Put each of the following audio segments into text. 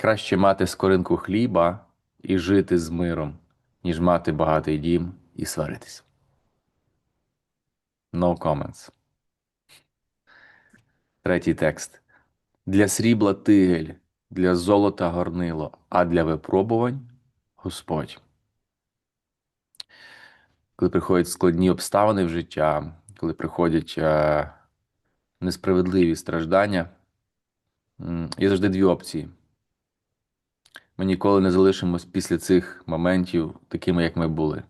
Краще мати скоринку хліба і жити з миром, ніж мати багатий дім і сваритись. No comments. Третій текст. Для срібла тигель, для золота горнило, а для випробувань Господь. Коли приходять складні обставини в життя, коли приходять е, несправедливі страждання, є завжди дві опції. Ми ніколи не залишимось після цих моментів такими, як ми були.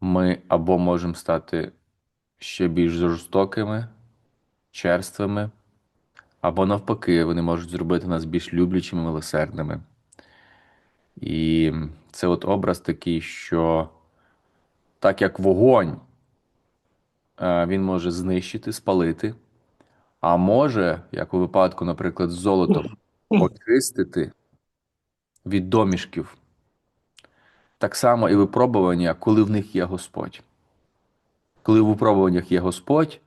Ми або можемо стати ще більш жорстокими, черствими, або навпаки, вони можуть зробити нас більш люблячими, милосердними. І це от образ такий, що так як вогонь е, він може знищити, спалити, а може, як у випадку, наприклад, з золотом, очистити від домішків. Так само і випробування, коли в них є Господь. Коли в випробуваннях є Господь,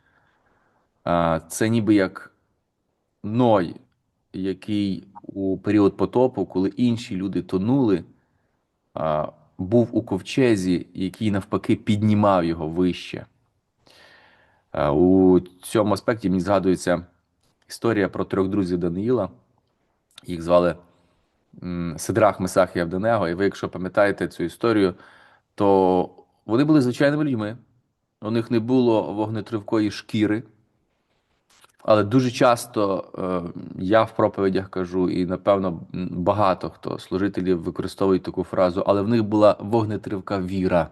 це ніби як Ной, який у період потопу, коли інші люди тонули, був у ковчезі, який навпаки піднімав його вище. У цьому аспекті мені згадується історія про трьох друзів Даниїла. Їх звали Сидрах, Месах і Авденего. І ви, якщо пам'ятаєте цю історію, то вони були звичайними людьми. У них не було вогнетривкої шкіри. Але дуже часто е, я в проповідях кажу, і напевно багато хто служителів використовують таку фразу, але в них була вогнетривка віра.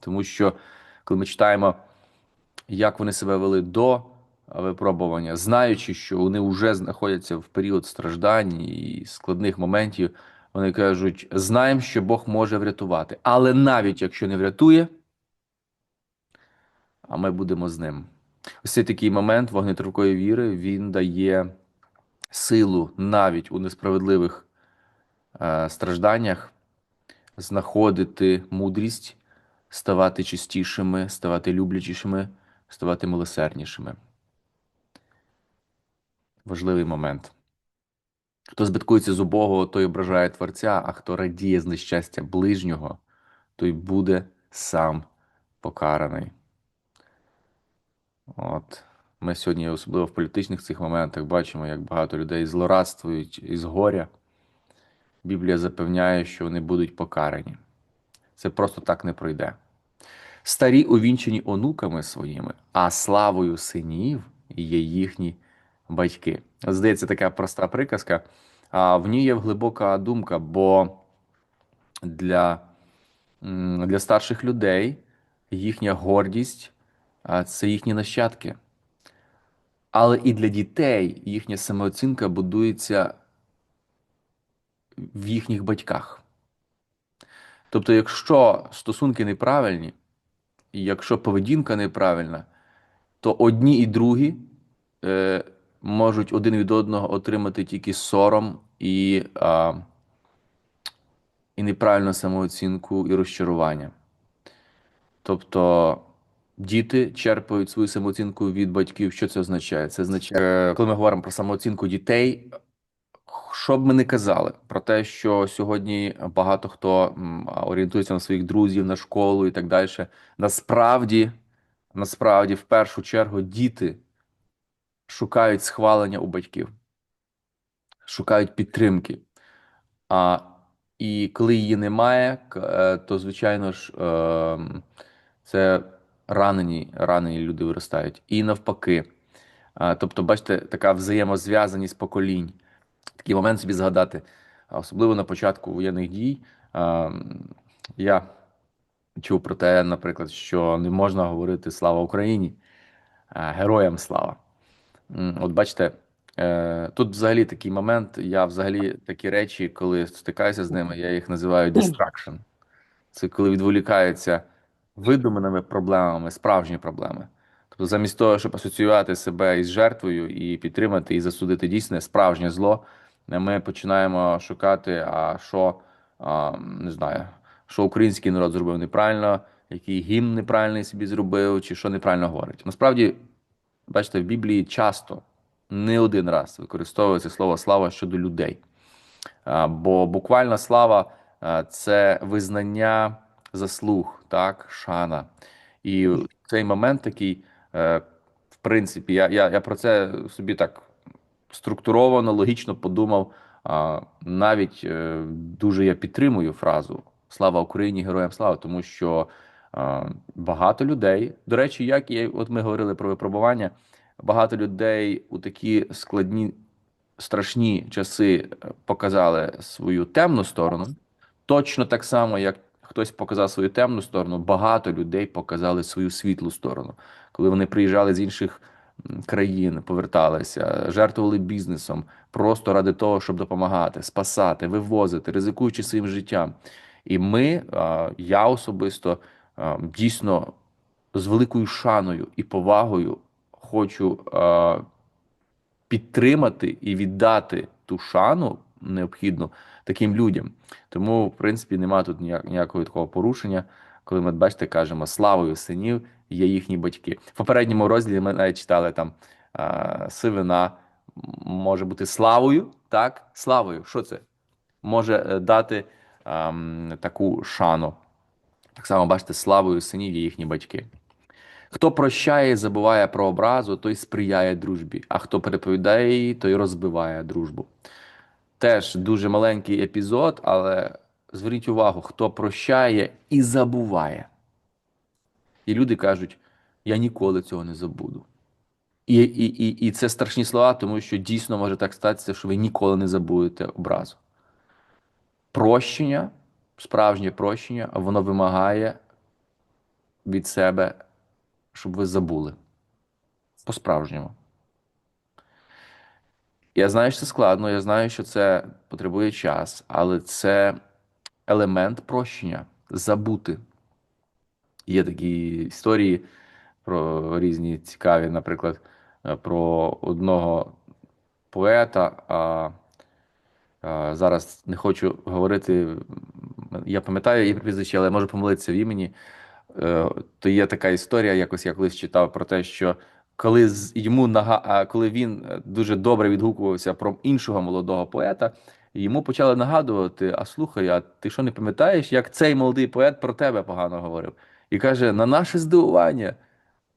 Тому що, коли ми читаємо, як вони себе вели до випробування, знаючи, що вони вже знаходяться в період страждань і складних моментів, вони кажуть: знаємо, що Бог може врятувати, але навіть якщо не врятує, а ми будемо з ним. Ось цей такий момент вогнетривкої віри він дає силу навіть у несправедливих е, стражданнях знаходити мудрість, ставати чистішими, ставати люблячішими, ставати милосерднішими. Важливий момент. Хто збиткується з убогого, той ображає Творця, а хто радіє з нещастя ближнього, той буде сам покараний. От. Ми сьогодні, особливо в політичних цих моментах, бачимо, як багато людей злорадствують із горя. Біблія запевняє, що вони будуть покарані. Це просто так не пройде. Старі увінчені онуками своїми, а славою синів є їхні батьки. Здається, така проста приказка, а в ній є глибока думка, бо для, для старших людей їхня гордість це їхні нащадки. Але і для дітей їхня самооцінка будується в їхніх батьках. Тобто, якщо стосунки неправильні, якщо поведінка неправильна, то одні і другі е, можуть один від одного отримати тільки сором і, а, і неправильну самооцінку і розчарування. Тобто діти черпають свою самооцінку від батьків. Що це означає? Це означає, коли ми говоримо про самооцінку дітей, що б ми не казали про те, що сьогодні багато хто орієнтується на своїх друзів, на школу і так далі. Насправді, насправді, в першу чергу, діти шукають схвалення у батьків, шукають підтримки. А, і коли її немає, е, то звичайно ж е, це ранені, ранені люди виростають. І навпаки. Тобто, бачите, така взаємозв'язаність поколінь. Такий момент собі згадати, особливо на початку воєнних дій. Я чув про те, наприклад, що не можна говорити слава Україні, героям слава. От бачите, е, тут взагалі такий момент. Я взагалі такі речі, коли стикаюся з ними, я їх називаю distraction. Це коли відволікаються видуманими проблемами, справжні проблеми. Тобто, замість того, щоб асоціювати себе із жертвою і підтримати і засудити дійсне справжнє зло, ми починаємо шукати, а що а, не знаю, що український народ зробив неправильно, який гімн неправильний собі зробив, чи що неправильно говорить. Насправді, бачите, в Біблії часто не один раз використовується слово слава щодо людей. Бо буквально слава це визнання заслуг, так, шана. І цей момент такий, е, в принципі, я, я, я про це собі так структуровано, логічно подумав. Навіть е, дуже я підтримую фразу Слава Україні, героям слава, тому що багато людей, до речі, як і от ми говорили про випробування, багато людей у такі складні, страшні часи е, показали свою темну сторону. Точно так само, як хтось показав свою темну сторону, багато людей показали свою світлу сторону, коли вони приїжджали з інших країн, поверталися, жертвували бізнесом просто ради того, щоб допомагати, спасати, вивозити, ризикуючи своїм життям. І ми, я особисто дійсно з великою шаною і повагою хочу підтримати і віддати ту шану необхідну таким людям. Тому, в принципі, немає тут ніякого такого порушення, коли ми бачите, кажемо славою синів є їхні батьки. В попередньому розділі ми навіть читали там сивина може бути славою. Так, славою. Що це? Може е, дати а, таку шану. Так само бачите, славою синів є їхні батьки. Хто прощає і забуває про образу, той сприяє дружбі, а хто переповідає її, той розбиває дружбу. Теж дуже маленький епізод, але зверніть увагу, хто прощає і забуває. І люди кажуть: я ніколи цього не забуду. І і, і, і це страшні слова, тому що дійсно може так статися, що ви ніколи не забудете образу. Прощення, справжнє прощення, воно вимагає від себе, щоб ви забули. По-справжньому. Я знаю, що це складно, я знаю, що це потребує час, але це елемент прощення забути. Є такі історії про різні цікаві, наприклад, е, про одного поета. Зараз не хочу говорити. Я пам'ятаю її прізвище, але можу помилитися в імені. Е, то є така історія, якось я колись читав про те, що коли йому нага, коли він е, дуже добре відгукувався про іншого молодого поета, йому почали нагадувати: А слухай, а ти що не пам'ятаєш, як цей молодий поет про тебе погано говорив? І каже: на наше здивування,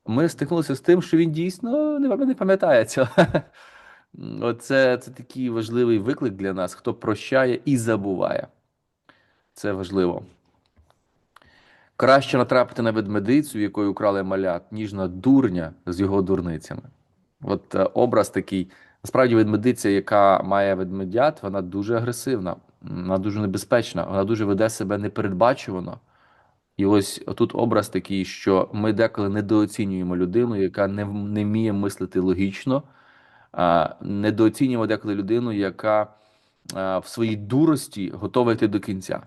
ми стикнулися з тим, що він дійсно не пам'ятає цього. Оце це такий важливий виклик для нас, хто прощає і забуває. Це важливо. Краще натрапити на ведмедицю, якою украли малят, ніж на дурня з його дурницями. От е, образ такий. Насправді, ведмедиця, яка має ведмедят, вона дуже агресивна, вона дуже небезпечна, вона дуже веде себе непередбачувано. І ось тут образ такий, що ми деколи недооцінюємо людину, яка не не вміє мислити логічно, а недооцінюємо деколи людину, яка в своїй дурості готова йти до кінця.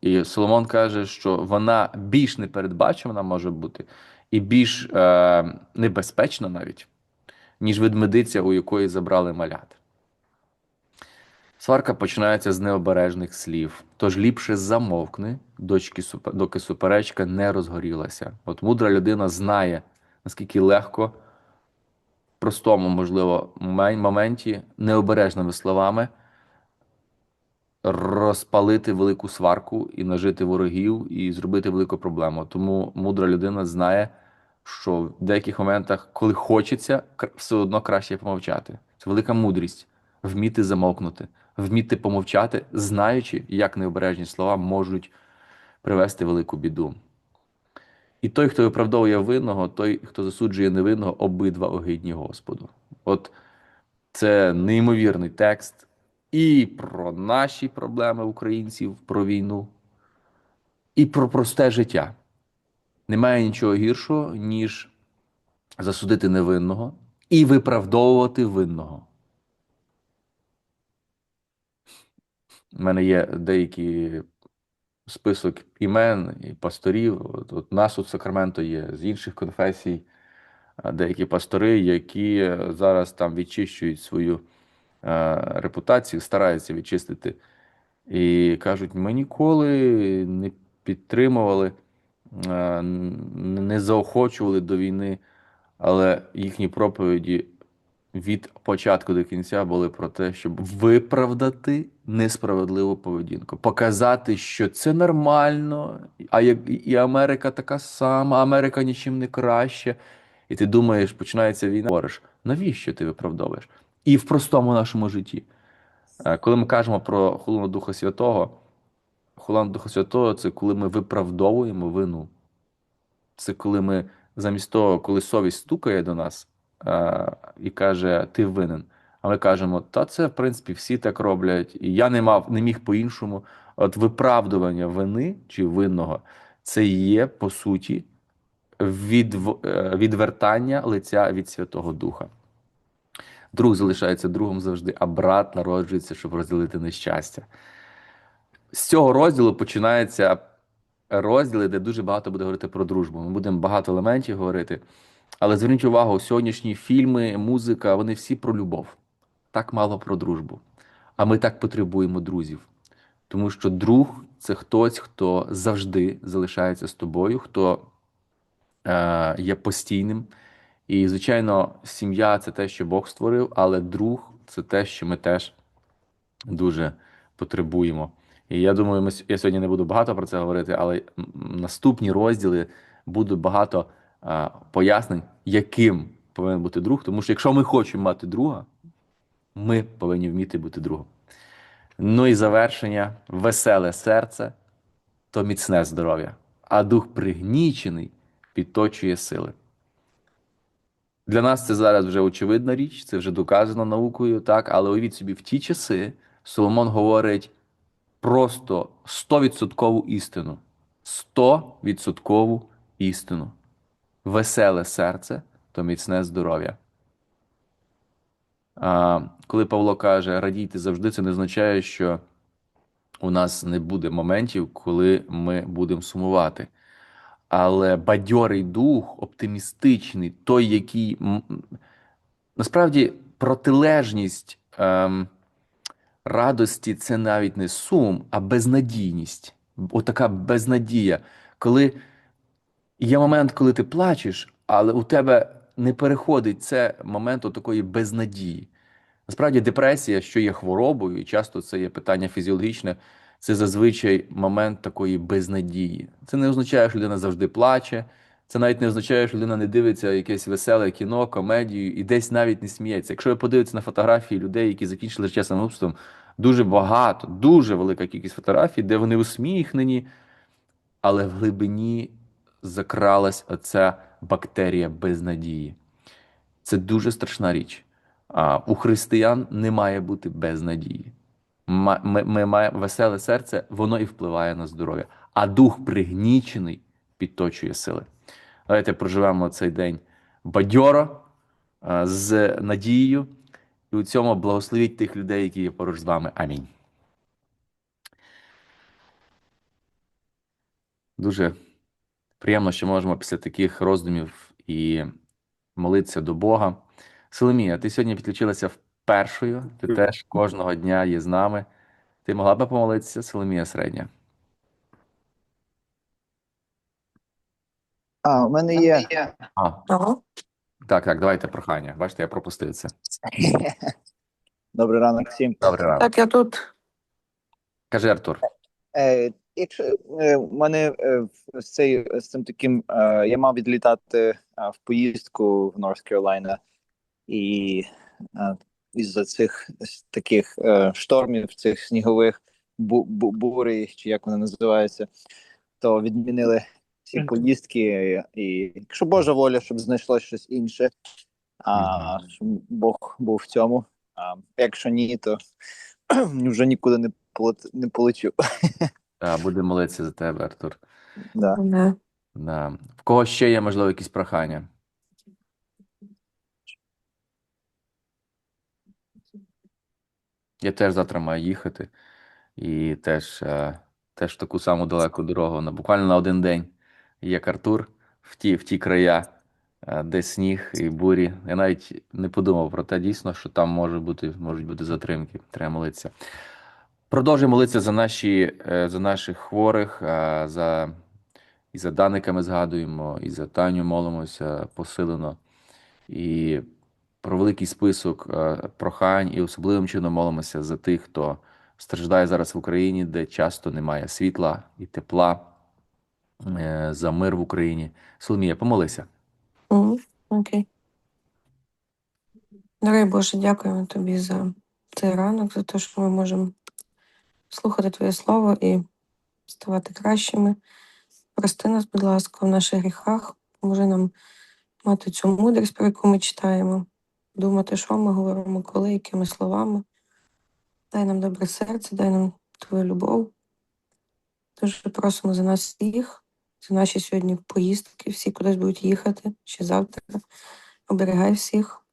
І Соломон каже, що вона більш непередбачувана може бути, і більш е, небезпечна навіть, ніж ведмедиця, у якої забрали малят. Сварка починається з необережних слів, тож ліпше замовкни, дочки, доки суперечка не розгорілася. От мудра людина знає, наскільки легко, простому, можливо, моменті, необережними словами розпалити велику сварку і нажити ворогів, і зробити велику проблему. Тому мудра людина знає, що в деяких моментах, коли хочеться, все одно краще помовчати. Це велика мудрість вміти замовкнути вміти помовчати, знаючи, як необережні слова можуть привести велику біду. І той, хто виправдовує винного, той, хто засуджує невинного, обидва огидні Господу. От це неймовірний текст і про наші проблеми українців, про війну, і про просте життя. Немає нічого гіршого, ніж засудити невинного і виправдовувати винного. У мене є деякий список імен і пасторів. От, от нас тут Сакраменто є з інших конфесій, деякі пастори, які зараз там відчищують свою е, репутацію, стараються відчистити. І кажуть, ми ніколи не підтримували, е, не заохочували до війни, але їхні проповіді від початку до кінця були про те, щоб виправдати несправедливу поведінку, показати, що це нормально, а як і Америка така сама, Америка нічим не краще. І ти думаєш, починається війна, говориш, навіщо ти виправдовуєш? І в простому нашому житті. Е, Коли ми кажемо про хулину Духа Святого, хулина Духа Святого це коли ми виправдовуємо вину. Це коли ми замість того, коли совість стукає до нас е, і каже, ти винен. А ми кажемо, та це в принципі всі так роблять, і я не мав, не міг по-іншому. От виправдування вини чи винного це є по суті від, відвертання лиця від Святого Духа. Друг залишається другом завжди, а брат народжується, щоб розділити нещастя. З цього розділу починаються розділи, де дуже багато буде говорити про дружбу. Ми будемо багато елементів говорити. Але зверніть увагу, сьогоднішні фільми, музика, вони всі про любов. Так мало про дружбу. А ми так потребуємо друзів. Тому що друг це хтось, хто завжди залишається з тобою, хто е, є постійним. І, звичайно, сім'я це те, що Бог створив, але друг це те, що ми теж дуже потребуємо. І я думаю, ми, я сьогодні не буду багато про це говорити, але наступні розділи будуть багато пояснень, яким повинен бути друг. Тому що якщо ми хочемо мати друга, ми повинні вміти бути другом. Ну і завершення: веселе серце то міцне здоров'я, а дух пригнічений підточує сили. Для нас це зараз вже очевидна річ, це вже доказано наукою, так, але уявіть собі, в ті часи Соломон говорить просто 100% істину. 100% істину. Веселе серце то міцне здоров'я. А, коли Павло каже радійте завжди, це не означає, що у нас не буде моментів, коли ми будемо сумувати. Але бадьорий дух, оптимістичний, той, який насправді протилежність ем, радості це навіть не сум, а безнадійність. Отака безнадія. Коли є момент, коли ти плачеш, але у тебе не переходить це момент такої безнадії. Насправді, депресія, що є хворобою, і часто це є питання фізіологічне, це зазвичай момент такої безнадії. Це не означає, що людина завжди плаче. Це навіть не означає, що людина не дивиться якесь веселе кіно, комедію і десь навіть не сміється. Якщо ви подивитеся на фотографії людей, які закінчили життя самогубством, дуже багато, дуже велика кількість фотографій, де вони усміхнені, але в глибині закралась оця бактерія безнадії. Це дуже страшна річ. А у християн не має бути безнадії. Ми, ми маємо веселе серце, воно і впливає на здоров'я. А дух пригнічений підточує сили. Давайте проживемо цей день бадьоро, з надією, і у цьому благословіть тих людей, які є поруч з вами. Амінь. Дуже приємно, що можемо після таких роздумів і молитися до Бога. Соломія, ти сьогодні підключилася впершою, ти теж кожного дня є з нами. Ти могла би помолитися, Соломія Середня? А, у мене є. А, Ага. так, так, давайте прохання. Бачите, я пропустив це. Добрий ранок всім. Добре ранок. Так, я тут. Кажи, Артур. Е, якщо е, мене е, з, цей, з цим таким, е, я мав відлітати в поїздку в Норth Carolina, і е, із-за цих таких штормів, цих снігових бу, бу, бурей, чи як вони називаються, то відмінили ці поїздки. І якщо Божа воля, щоб знайшлося щось інше, а щоб Бог був в цьому. А якщо ні, то вже нікуди не полет- не полечу. А, Будемо молитися за тебе, Артур. Да. Не. Да. В кого ще є, можливо, якісь прохання? Я теж завтра маю їхати. І теж, е, теж таку саму далеку дорогу, на, буквально на один день, як Артур, в ті, в ті края, е, де сніг і бурі. Я навіть не подумав про те дійсно, що там може бути, можуть бути затримки. Треба молитися. Продовжуємо молитися за наші, е, за наших хворих, е, за, і за Даника ми згадуємо, і за Таню молимося посилено. І про великий список е, прохань і особливим чином молимося за тих, хто страждає зараз в Україні, де часто немає світла і тепла, за мир в Україні. Соломія, помолися. Окей. Дорогий Боже, дякуємо тобі за цей ранок, за те, що ми можемо слухати Твоє Слово і ставати кращими. Прости нас, будь ласка, в наших гріхах. Поможи нам мати цю мудрість, про яку ми читаємо, думати, що ми говоримо, коли, якими словами. Дай нам добре серце, дай нам Твою любов. Дуже просимо за нас всіх, за наші сьогодні поїздки, всі кудись будуть їхати ще завтра. Оберігай всіх,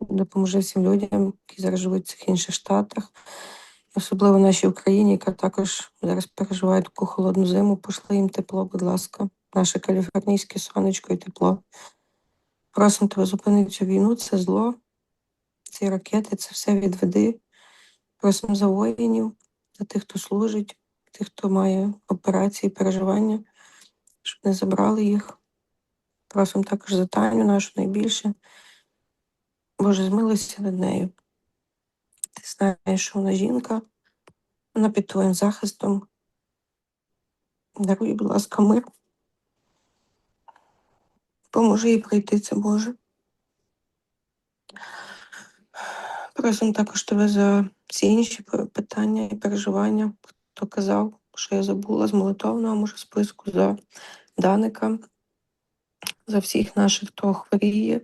допоможи всім людям, які зараз живуть в цих інших штатах, особливо нашій Україні, яка також зараз переживає таку холодну зиму. Пошли їм тепло, будь ласка, наше каліфорнійське сонечко і тепло. Просимо тебе зупинити цю війну, це зло, ці ракети, це все відведи. Просимо за воїнів, за тих, хто служить, тих, хто має операції, переживання, щоб не забрали їх. Просимо також за Таню нашу найбільше. Боже, змилися над нею. Ти знаєш, що вона жінка, вона під твоїм захистом. Даруй, будь ласка, мир. Поможи їй пройти це, Боже. Просимо також тебе за всі інші питання і переживання. Хто казав, що я забула з молитовного може списку за Даника, за всіх наших, хто хворіє.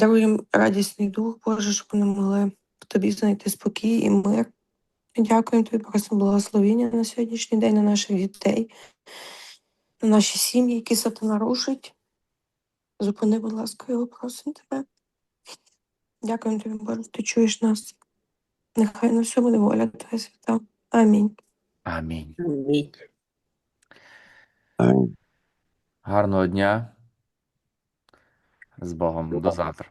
Даруй їм радісний дух, Боже, щоб вони могли в тобі знайти спокій і мир. Дякуємо тобі, просимо благословіння на сьогоднішній день, на наших дітей, на наші сім'ї, які сатана рушить. Зупини, будь ласка, його просимо тебе. Дякуємо тобі, Боже, ти чуєш нас. Нехай на всьому буде воля Твоя свята. Амінь. Амінь. Амінь. Гарного дня. З Богом. До завтра.